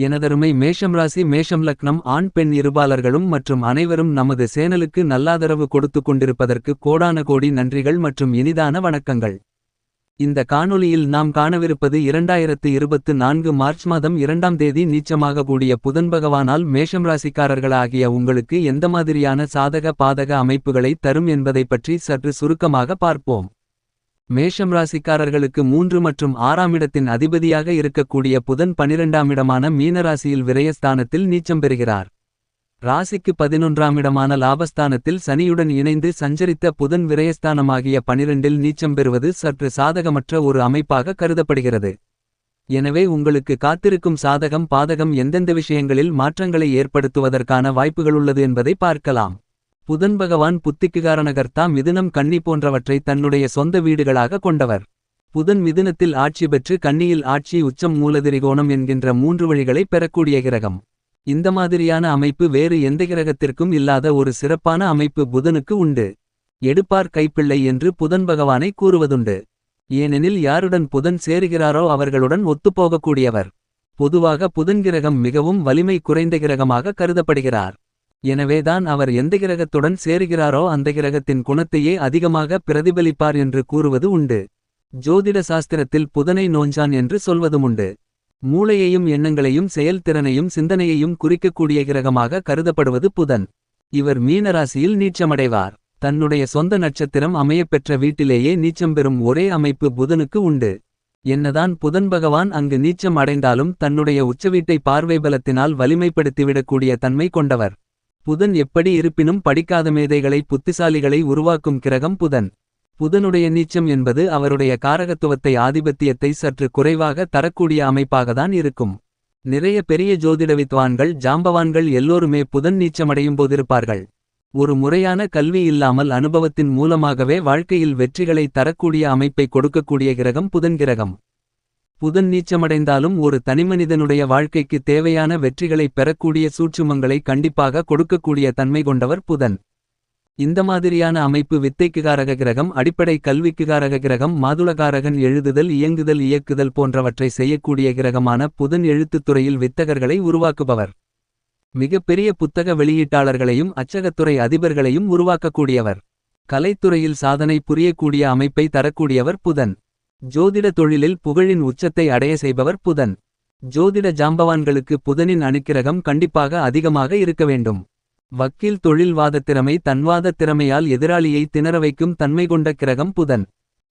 எனதருமை மேஷம் ராசி மேஷம் லக்னம் ஆண் பெண் இருபாலர்களும் மற்றும் அனைவரும் நமது சேனலுக்கு நல்லாதரவு கொடுத்து கொண்டிருப்பதற்கு கோடான கோடி நன்றிகள் மற்றும் இனிதான வணக்கங்கள். இந்த காணொளியில் நாம் காணவிருப்பது இரண்டாயிரத்து இருபத்து நான்கு மார்ச் மாதம் இரண்டாம் தேதி நீச்சமாக கூடிய புதன் பகவானால் மேஷம் ராசிக்காரர்களாகிய உங்களுக்கு எந்த மாதிரியான சாதக பாதக அமைப்புகளை தரும் என்பதைப் பற்றி சற்று சுருக்கமாக பார்ப்போம். மேஷம் ராசிக்காரர்களுக்கு மூன்று மற்றும் ஆறாம் இடத்தின் அதிபதியாக இருக்கக்கூடிய புதன் பனிரெண்டாம் இடமான மீனராசியில் விரயஸ்தானத்தில் நீச்சம் பெறுகிறார். ராசிக்கு பதினொன்றாம் இடமான லாபஸ்தானத்தில் சனியுடன் இணைந்து சஞ்சரித்த புதன் விரயஸ்தானமாகிய பனிரெண்டில் நீச்சம் பெறுவது சற்று சாதகமற்ற ஒரு அமைப்பாக கருதப்படுகிறது. எனவே உங்களுக்கு காத்திருக்கும் சாதகம் பாதகம் எந்தெந்த விஷயங்களில் மாற்றங்களை ஏற்படுத்துவதற்கான வாய்ப்புகளுள்ளது என்பதை பார்க்கலாம். புதன் பகவான் புத்திக்குகாரணகர்த்தா மிதுனம் கன்னி போன்றவற்றை தன்னுடைய சொந்த வீடுகளாக கொண்டவர். புதன் மிதுனத்தில் ஆட்சி பெற்று கன்னியில் ஆட்சி உச்சம் மூலதிரிகோணம் என்கின்ற மூன்று வழிகளை பெறக்கூடிய கிரகம். இந்த மாதிரியான அமைப்பு வேறு எந்த கிரகத்திற்கும் இல்லாத ஒரு சிறப்பான அமைப்பு புதனுக்கு உண்டு. எடுப்பார் கைப்பிள்ளை என்று புதன் பகவானை கூறுவதுண்டு. ஏனெனில் யாருடன் புதன் சேருகிறாரோ அவர்களுடன் ஒத்துப்போகக்கூடியவர். பொதுவாக புதன் கிரகம் மிகவும் வலிமை குறைந்த கிரகமாக கருதப்படுகிறார். எனவேதான் அவர் எந்த கிரகத்துடன் சேருகிறாரோ அந்த கிரகத்தின் குணத்தையே அதிகமாக பிரதிபலிப்பார் என்று கூறுவது உண்டு. ஜோதிட சாஸ்திரத்தில் புதனை நோஞ்சான் என்று சொல்வதுமுண்டு மூளையையும் எண்ணங்களையும் செயல்திறனையும் சிந்தனையையும் குறிக்கக்கூடிய கிரகமாக கருதப்படுவது புதன். இவர் மீனராசியில் நீச்சமடைவார். தன்னுடைய சொந்த நட்சத்திரம் அமையப்பெற்ற வீட்டிலேயே நீச்சம் பெறும் ஒரே அமைப்பு புதனுக்கு உண்டு. என்னதான் புதன் பகவான் அங்கு நீச்சம் அடைந்தாலும் தன்னுடைய உச்சவீட்டை பார்வை பலத்தினால் வலிமைப்படுத்திவிடக்கூடிய தன்மை கொண்டவர். புதன் எப்படி இருப்பினும் படிக்காத மேதைகளை புத்திசாலிகளை உருவாக்கும் கிரகம் புதன். புதனுடைய நீச்சம் என்பது அவருடைய காரகத்துவத்தை ஆதிபத்தியத்தை சற்று குறைவாக தரக்கூடிய அமைப்பாகத்தான் இருக்கும். நிறைய பெரிய ஜோதிட வித்வான்கள் ஜாம்பவான்கள் எல்லோருமே புதன் நீச்சமடையும் போதிருப்பார்கள். ஒரு முறையான கல்வி இல்லாமல் அனுபவத்தின் மூலமாகவே வாழ்க்கையில் வெற்றிகளை தரக்கூடிய அமைப்பை கொடுக்கக்கூடிய கிரகம் புதன் கிரகம். புதன் நீச்சமடைந்தாலும் ஒரு தனிமனிதனுடைய வாழ்க்கைக்கு தேவையான வெற்றிகளைப் பெறக்கூடிய சூட்சுமங்களை கண்டிப்பாக கொடுக்கக்கூடிய தன்மை கொண்டவர் புதன். இந்த மாதிரியான அமைப்பு வித்தைக்குகாரக கிரகம் அடிப்படை கல்விக்குகாரக கிரகம் மாதுளகாரகன் எழுதுதல் இயங்குதல் இயக்குதல் போன்றவற்றை செய்யக்கூடிய கிரகமான புதன் எழுத்துத் துறையில் வித்தகர்களை உருவாக்குபவர். மிகப்பெரிய புத்தக வெளியீட்டாளர்களையும் அச்சகத்துறை அதிபர்களையும் உருவாக்கக்கூடியவர். கலைத்துறையில் சாதனை புரியக்கூடிய அமைப்பை தரக்கூடியவர் புதன். ஜோதிட தொழிலில் புகழின் உச்சத்தை அடைய செய்பவர் புதன். ஜோதிட ஜாம்பவான்களுக்கு புதனின் அணுக்கிரகம் கண்டிப்பாக அதிகமாக இருக்க வேண்டும். வக்கீல் தொழில்வாத திறமை தன்வாத திறமையால் எதிராளியை திணற வைக்கும் தன்மை கொண்ட கிரகம் புதன்.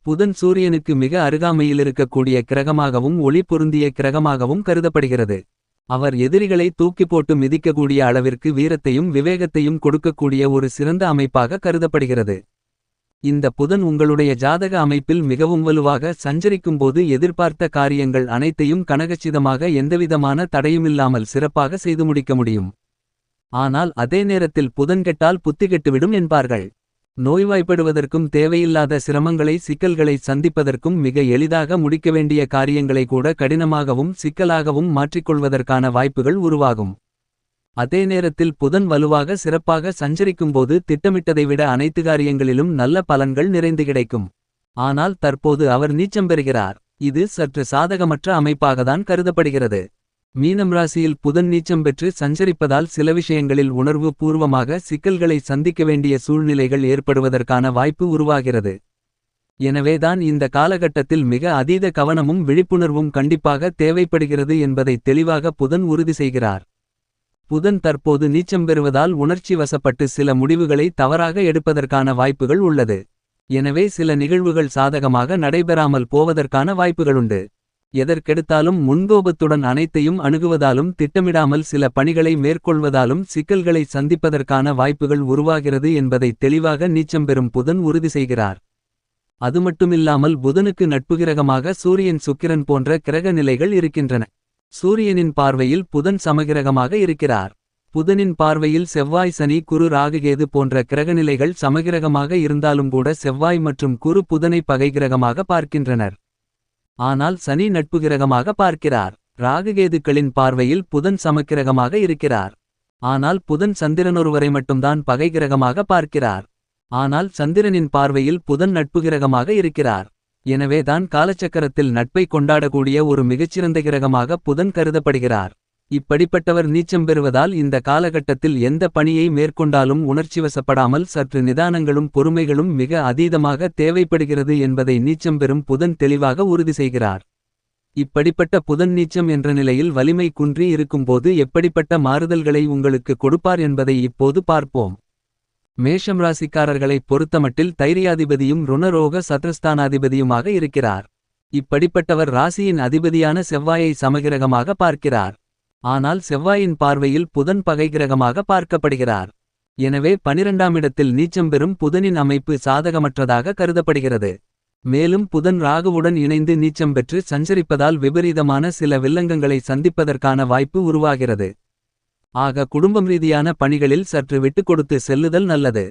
புதன் சூரியனுக்கு மிக அருகாமையில் இருக்கக்கூடிய கிரகமாகவும் ஒளி பொருந்திய கிரகமாகவும் கருதப்படுகிறது. அவர் எதிரிகளை தூக்கி போட்டு மிதிக்கக்கூடிய அளவிற்கு வீரத்தையும் விவேகத்தையும் கொடுக்கக்கூடிய ஒரு சிறந்த அமைப்பாக கருதப்படுகிறது. இந்த புதன் உங்களுடைய ஜாதக அமைப்பில் மிகவும் வலுவாக சஞ்சரிக்கும்போது எதிர்பார்த்த காரியங்கள் அனைத்தையும் கனகச்சிதமாக எந்தவிதமான தடையுமில்லாமல் சிறப்பாக செய்து முடிக்க முடியும். ஆனால் அதே நேரத்தில் புதன் கெட்டால் புத்தி கெட்டுவிடும் என்பார்கள். நோய்வாய்ப்படுவதற்கும் தேவையில்லாத சிரமங்களை சிக்கல்களை சந்திப்பதற்கும் மிக எளிதாக முடிக்க வேண்டிய காரியங்களை கூட கடினமாகவும் சிக்கலாகவும் மாற்றிக்கொள்வதற்கான வாய்ப்புகள் உருவாகும். அதே நேரத்தில் புதன் வலுவாக சிறப்பாக சஞ்சரிக்கும்போது திட்டமிட்டதை விட அனைத்து காரியங்களிலும் நல்ல பலன்கள் நிறைந்து கிடைக்கும். ஆனால் தற்போது அவர் நீச்சம் பெறுகிறார். இது சற்று சாதகமற்ற அமைப்பாகத்தான் கருதப்படுகிறது. மீனம் ராசியில் புதன் நீச்சம் பெற்று சஞ்சரிப்பதால் சில விஷயங்களில் உணர்வு பூர்வமாக சிக்கல்களை சந்திக்க வேண்டிய சூழ்நிலைகள் ஏற்படுவதற்கான வாய்ப்பு உருவாகிறது. எனவேதான் இந்த காலகட்டத்தில் மிக அதீத கவனமும் விழிப்புணர்வும் கண்டிப்பாக தேவைப்படுகிறது என்பதை தெளிவாக புதன் உறுதி செய்கிறார். புதன் தற்போது நீச்சம் பெறுவதால் உணர்ச்சி வசப்பட்டு சில முடிவுகளை தவறாக எடுப்பதற்கான வாய்ப்புகள் உள்ளது. எனவே சில நிகழ்வுகள் சாதகமாக நடைபெறாமல் போவதற்கான வாய்ப்புகளுண்டு. எதற்கெடுத்தாலும் முன்கோபத்துடன் அனைத்தையும் அணுகுவதாலும் திட்டமிடாமல் சில பணிகளை மேற்கொள்வதாலும் சிக்கல்களை சந்திப்பதற்கான வாய்ப்புகள் உருவாகிறது என்பதை தெளிவாக நீச்சம் பெறும் புதன் உறுதி செய்கிறார். அது மட்டுமில்லாமல் புதனுக்கு நட்புகிரகமாக சூரியன் சுக்கிரன் போன்ற கிரக நிலைகள் இருக்கின்றன. சூரியனின் பார்வையில் புதன் சமகிரகமாக இருக்கிறார். புதனின் பார்வையில் செவ்வாய் சனி குரு ராகுகேது போன்ற கிரகநிலைகள் சமகிரகமாக இருந்தாலும் கூட செவ்வாய் மற்றும் குரு புதனை பகைகிரகமாக பார்க்கின்றனர். ஆனால் சனி நட்பு கிரகமாக பார்க்கிறார். ராகுகேதுக்களின் பார்வையில் புதன் சமக்கிரகமாக இருக்கிறார். ஆனால் புதன் சந்திரனொருவரை மட்டும்தான் பகை கிரகமாக பார்க்கிறார். ஆனால் சந்திரனின் பார்வையில் புதன் நட்பு கிரகமாக இருக்கிறார். எனவேதான் காலச்சக்கரத்தில் நட்பை கொண்டாடக்கூடிய ஒரு மிகச்சிறந்த கிரகமாக புதன் கருதப்படுகிறார். இப்படிப்பட்டவர் நீச்சம் பெறுவதால் இந்த காலகட்டத்தில் எந்த பணியை மேற்கொண்டாலும் உணர்ச்சிவசப்படாமல் சற்று நிதானங்களும் பொறுமைகளும் மிக அதீதமாக தேவைப்படுகிறது என்பதை நீச்சம் பெறும் புதன் தெளிவாக உறுதி செய்கிறார். இப்படிப்பட்ட புதன் நீச்சம் என்ற நிலையில் வலிமை குன்றி இருக்கும்போது எப்படிப்பட்ட மாறுதல்களை உங்களுக்கு கொடுப்பார் என்பதை இப்போது பார்ப்போம். மேஷம் ராசிக்காரர்களைப் பொறுத்தமட்டில் தைரியாதிபதியும் ருணரோக சத்ரஸ்தானாதிபதியுமாக இருக்கிறார். இப்படிப்பட்டவர் ராசியின் அதிபதியான செவ்வாயை சமகிரகமாக பார்க்கிறார். ஆனால் செவ்வாயின் பார்வையில் புதன் பகைகிரகமாக பார்க்கப்படுகிறார். எனவே பனிரெண்டாம் இடத்தில் நீச்சம் பெறும் புதனின் அமைப்பு சாதகமற்றதாக கருதப்படுகிறது. மேலும் புதன் ராகுவுடன் இணைந்து நீச்சம் பெற்று சஞ்சரிப்பதால் விபரீதமான சில வில்லங்கங்களை சந்திப்பதற்கான வாய்ப்பு உருவாகிறது. ஆக குடும்பம் ரீதியான பணிகளில் சற்று விட்டுக்கொடுத்து செல்லுதல் நல்லது.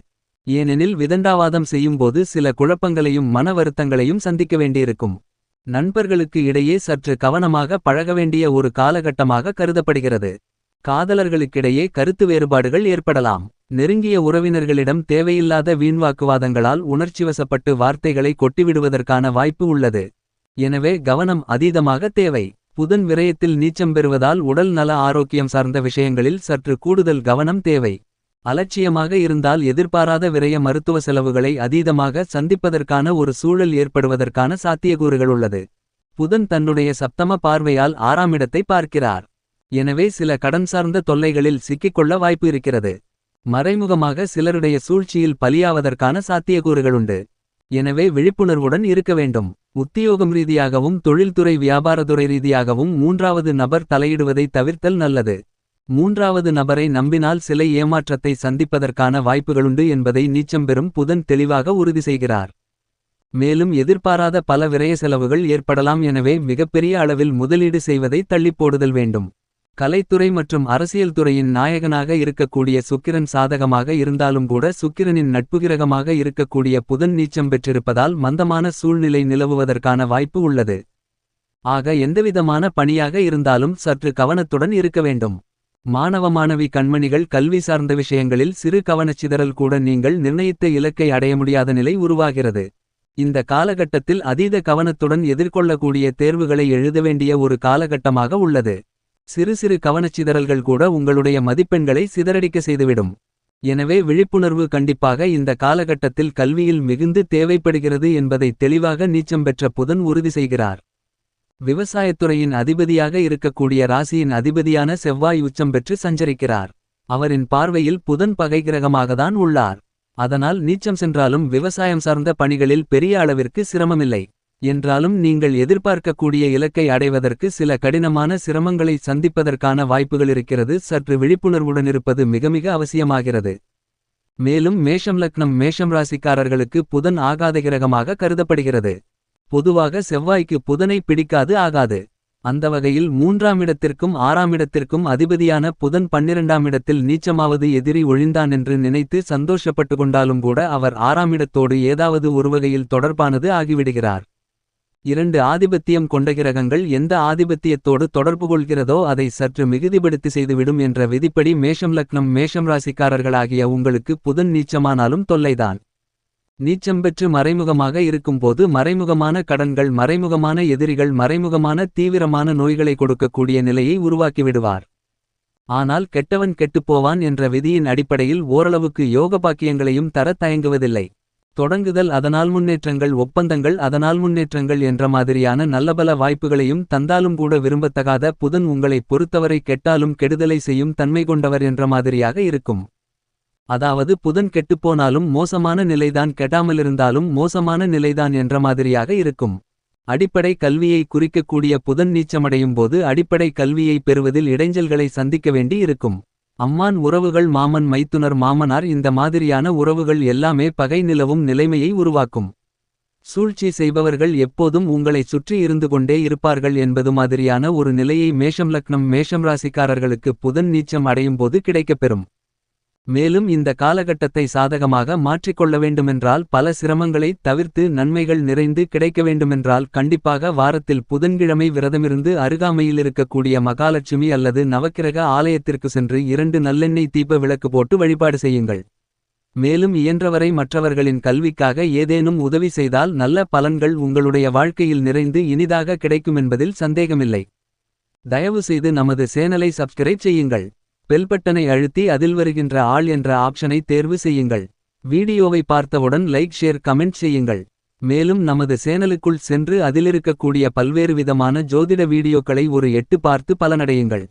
ஏனெனில் விதண்டாவாதம் செய்யும்போது சில குழப்பங்களையும் மன வருத்தங்களையும் சந்திக்க வேண்டியிருக்கும். நண்பர்களுக்கு இடையே சற்று கவனமாக பழக வேண்டிய ஒரு காலகட்டமாக கருதப்படுகிறது. காதலர்களுக்கிடையே கருத்து வேறுபாடுகள் ஏற்படலாம். நெருங்கிய உறவினர்களிடம் தேவையில்லாத வீண்வாக்குவாதங்களால் உணர்ச்சிவசப்பட்டு வார்த்தைகளை கொட்டிவிடுவதற்கான வாய்ப்பு உள்ளது. எனவே கவனம் அதீதமாக தேவை. புதன் விரயத்தில் நீச்சம் பெறுவதால் உடல் நல ஆரோக்கியம் சார்ந்த விஷயங்களில் சற்று கூடுதல் கவனம் தேவை. அலட்சியமாக இருந்தால் எதிர்பாராத விரய மருத்துவ செலவுகளை அதீதமாக சந்திப்பதற்கான ஒரு சூழல் ஏற்படுவதற்கான சாத்தியக்கூறுகள் உள்ளது. புதன் தன்னுடைய சப்தம பார்வையால் ஆறாம் இடத்தை பார்க்கிறார். எனவே சில கடன் சார்ந்த தொல்லைகளில் சிக்கிக்கொள்ள வாய்ப்பு இருக்கிறது. மறைமுகமாக சிலருடைய சூழ்ச்சியில் பலியாவதற்கான சாத்தியக்கூறுகளுண்டு எனவே விழிப்புணர்வுடன் இருக்க வேண்டும். உத்தியோகம் ரீதியாகவும் தொழில்துறை வியாபாரத்துறை ரீதியாகவும் மூன்றாவது நபர் தலையிடுவதை தவிர்த்தல் நல்லது. மூன்றாவது நபரை நம்பினால் சில ஏமாற்றத்தை சந்திப்பதற்கான வாய்ப்புகளுண்டு என்பதை நீச்சம் பெறும் புதன் தெளிவாக உறுதி செய்கிறார். மேலும் எதிர்பாராத பல விரய செலவுகள் ஏற்படலாம் எனவே மிகப்பெரிய அளவில் முதலீடு செய்வதை தள்ளிப்போடுதல் வேண்டும். கலைத்துறை மற்றும் அரசியல் துறையின் நாயகனாக இருக்கக்கூடிய சுக்கிரன் சாதகமாக இருந்தாலும் கூட சுக்கிரனின் நட்புகிரகமாக இருக்கக்கூடிய புதன் நீச்சம் பெற்றிருப்பதால் மந்தமான சூழ்நிலை நிலவுவதற்கான வாய்ப்பு உள்ளது. ஆக எந்தவிதமான பணியாக இருந்தாலும் சற்று கவனத்துடன் இருக்க வேண்டும். மாணவ மாணவி கண்மணிகள் கல்வி சார்ந்த விஷயங்களில் சிறு கவனச்சிதறல் கூட நீங்கள் நிர்ணயித்த இலக்கை அடைய முடியாத நிலை உருவாகிறது. இந்த காலகட்டத்தில் அதீத கவனத்துடன் எதிர்கொள்ளக்கூடிய தேர்வுகளை எழுத வேண்டிய ஒரு காலகட்டமாக உள்ளது. சிறு சிறு கவனச்சிதறல்கள் கூட உங்களுடைய மதிப்பெண்களை சிதறடிக்க செய்துவிடும். எனவே விழிப்புணர்வு கண்டிப்பாக இந்த காலகட்டத்தில் கல்வியில் மிகுந்து தேவைப்படுகிறது என்பதை தெளிவாக நீச்சம் பெற்ற புதன் உறுதி செய்கிறார். விவசாயத்துறையின் அதிபதியாக இருக்கக்கூடிய ராசியின் அதிபதியான செவ்வாய் உச்சம் பெற்று சஞ்சரிக்கிறார். அவரின் பார்வையில் புதன் பகைகிரகமாகத்தான் உள்ளார். அதனால் நீச்சம் சென்றாலும் விவசாயம் சார்ந்த பணிகளில் பெரிய அளவிற்கு சிரமமில்லை. என்றாலும் நீங்கள் எதிர்பார்க்கக்கூடிய இலக்கை அடைவதற்கு சில கடினமான சிரமங்களை சந்திப்பதற்கான வாய்ப்புகள் இருக்கிறது. சற்று விழிப்புணர்வுடன் இருப்பது மிக மிக அவசியமாகிறது. மேலும் மேஷம் லக்னம் மேஷம் ராசிக்காரர்களுக்கு புதன் ஆகாத கிரகமாக கருதப்படுகிறது. பொதுவாக செவ்வாய்க்கு புதனை பிடிக்காது ஆகாது. அந்த வகையில் மூன்றாம் இடத்திற்கும் ஆறாம் இடத்திற்கும் அதிபதியான புதன் பன்னிரண்டாம் இடத்தில் நீச்சமாவது எதிரி ஒழிந்தான் என்று நினைத்து சந்தோஷப்பட்டு கொண்டாலும் கூட அவர் ஆறாம் இடத்தோடு ஏதாவது ஒரு வகையில் தொடர்பானது ஆகிவிடுகிறார். இரண்டு ஆதிபத்தியம் கொண்ட கிரகங்கள் எந்த ஆதிபத்தியத்தோடு தொடர்பு கொள்கிறதோ அதை சற்று மிகுதிப்படுத்தி செய்துவிடும் என்ற விதிப்படி மேஷம் லக்னம் மேஷம் ராசிக்காரர்களாகிய உங்களுக்கு புதன் நீச்சமானாலும் தொல்லைதான். நீச்சம் பெற்று மறைமுகமாக இருக்கும்போது மறைமுகமான கடன்கள் மறைமுகமான எதிரிகள் மறைமுகமான தீவிரமான நோய்களை கொடுக்கக்கூடிய நிலையை உருவாக்கிவிடுவார். ஆனால் கெட்டவன் கெட்டுப்போவான் என்ற விதியின் அடிப்படையில் ஓரளவுக்கு யோக பாக்கியங்களையும் தர தயங்குவதில்லை. தொடங்குதல் அதனால் முன்னேற்றங்கள் ஒப்பந்தங்கள் அதனால் முன்னேற்றங்கள் என்ற மாதிரியான நல்லபல வாய்ப்புகளையும் தந்தாலும் கூட விரும்பத்தகாத புதன் உங்களை பொறுத்தவரை கெட்டாலும் கெடுதலை செய்யும் தன்மை கொண்டவர் என்ற மாதிரியாக இருக்கும். அதாவது புதன் கெட்டுப்போனாலும் மோசமான நிலைதான் கெட்டாமலிருந்தாலும் மோசமான நிலைதான் என்ற மாதிரியாக இருக்கும். அடிப்படை கல்வியை குறிக்கக்கூடிய புதன் நீச்சமடையும் போது அடிப்படை கல்வியை பெறுவதில் இடைஞ்சல்களை சந்திக்க வேண்டி இருக்கும். அம்மான் உறவுகள் மாமன் மைத்துனர் மாமனார் இந்த மாதிரியான உறவுகள் எல்லாமே பகை நிலவும் நிலைமையை உருவாக்கும். சூழ்ச்சி செய்பவர்கள் எப்போதும் உங்களை சுற்றி இருந்து கொண்டே இருப்பார்கள் என்பது மாதிரியான ஒரு நிலையை மேஷம் லக்னம் மேஷம் ராசிக்காரர்களுக்கு புதன் நீச்சம் அடையும் போது கிடைக்கப்பெறும். மேலும் இந்த காலகட்டத்தை சாதகமாக மாற்றிக்கொள்ள வேண்டுமென்றால் பல சிரமங்களை தவிர்த்து நன்மைகள் நிறைந்து கிடைக்க வேண்டுமென்றால் கண்டிப்பாக வாரத்தில் புதன்கிழமை விரதமிருந்து அருகாமையில் இருக்கக்கூடிய மகாலட்சுமி அல்லது நவக்கிரக ஆலயத்திற்கு சென்று இரண்டு நல்லெண்ணெய் தீப விளக்கு போட்டு வழிபாடு செய்யுங்கள். மேலும் இயன்றவரை மற்றவர்களின் கல்விக்காக ஏதேனும் உதவி செய்தால் நல்ல பலன்கள் உங்களுடைய வாழ்க்கையில் நிறைந்து இனிதாக கிடைக்குமென்பதில் சந்தேகமில்லை. தயவு செய்து நமது சேனலை சப்ஸ்கிரைப் செய்யுங்கள். பெல் பட்டனை அழுத்தி அதில் வருகின்ற ஆள் என்ற ஆப்ஷனை தேர்வு செய்யுங்கள். வீடியோவை பார்த்தவுடன் லைக் ஷேர் கமெண்ட் செய்யுங்கள். மேலும் நமது சேனலுக்குள் சென்று அதிலிருக்கக்கூடிய பல்வேறு விதமான ஜோதிட வீடியோக்களை ஒரு எட்டு பார்த்து பலனடையுங்கள்.